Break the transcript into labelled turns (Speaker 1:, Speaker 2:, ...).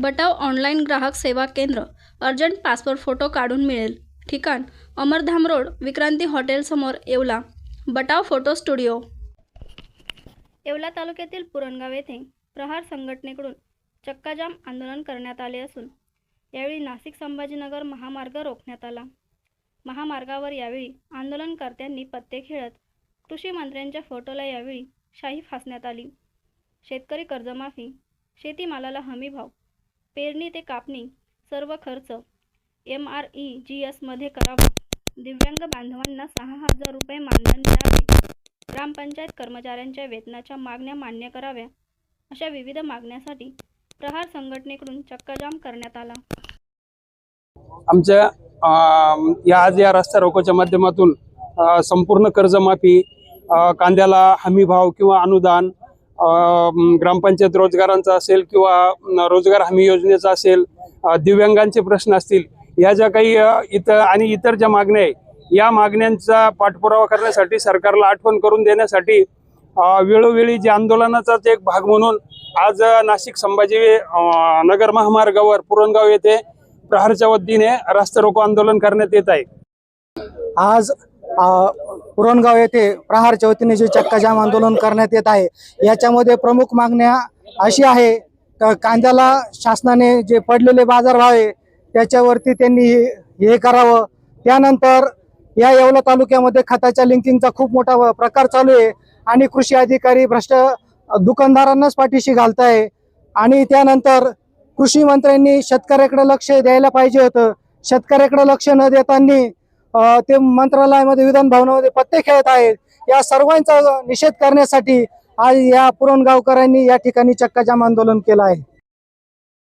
Speaker 1: बटाव online ग्राहक सेवा केंद्र अर्जंट पासपोर्ट फोटो काढून मिळेल. ठिकाण अमरधाम रोड विक्रांती हॉटेलसमोर Yeola. Batav photo studio. Yeola तालुक्यातील पुरणगाव येथे प्रहार संघटनेकडून चक्काजाम आंदोलन करण्यात आले असून यावेळी नाशिक संभाजीनगर महामार्ग रोखण्यात आला. महामार्गावर यावेळी आंदोलनकर्त्यांनी पत्ते खेळत कृषी मंत्र्यांच्या फोटोला यावेळी शाही फासण्यात आली. शेतकरी कर्जमाफी शेतीमालाला हमीभाव पेरणी ते कापणी सर्व खर्च एम आर ई जी एसमध्ये करावा. दिव्यांग बांधवांना सहा हजार रुपये मानधन मिळावे. ग्रामपंचायत कर्मचाऱ्यांच्या वेतनाच्या मागण्या मान्य कराव्या. अशा विविध मागण्यासाठी प्रहार संघटनेकडून चक्काजाम करण्यात आला.
Speaker 2: आमच्या या आज या रस्ता रोकोच्या माध्यमातून संपूर्ण कर्जमाफी कांद्याला हमीभाव किंवा अनुदान ग्रामपंचायत रोजगारांचा असेल किंवा रोजगार हमी योजनेचा असेल दिव्यांगांचे प्रश्न असतील या ज्या काही इतर आणि इतर ज्या मागण्या आहे या मागण्यांचा पाठपुरावा करण्यासाठी सरकारला आठवण करून देण्यासाठी वेळोवेळी जे आंदोलनाचाच एक भाग म्हणून आज नाशिक संभाजी नगर महामार्गावर पुरणगाव येथे प्रहारच्या वतीने रास्ता रोको आंदोलन करण्यात येत आहे.
Speaker 3: आज उरणगाव पुरणगाव येथे प्रहारच्या वतीने जे चक्काजाम आंदोलन करण्यात येत आहे याच्यामध्ये प्रमुख मागण्या अशी आहे कांद्याला शासनाने जे पडलेले बाजारभाव आहे त्याच्यावरती त्यांनी हे- हे करावं. त्यानंतर या येवला तालुक्यामध्ये खताच्या लिंकिंगचा खूप मोठा प्रकार चालू आहे आणि कृषी अधिकारी भ्रष्ट दुकानदारांनाच पाठीशी घालताय. आणि त्यानंतर कृषी मंत्र्यांनी शेतकऱ्याकडे लक्ष द्यायला पाहिजे होतं. शेतकऱ्याकडे लक्ष न देताना ते मंत्रालयामध्ये विधान भवनामध्ये पत्ते खेळत आहेत. या सर्वांचा निषेध करण्यासाठी आज या पुरणगावकरांनी या ठिकाणी चक्काजाम आंदोलन केलं आहे.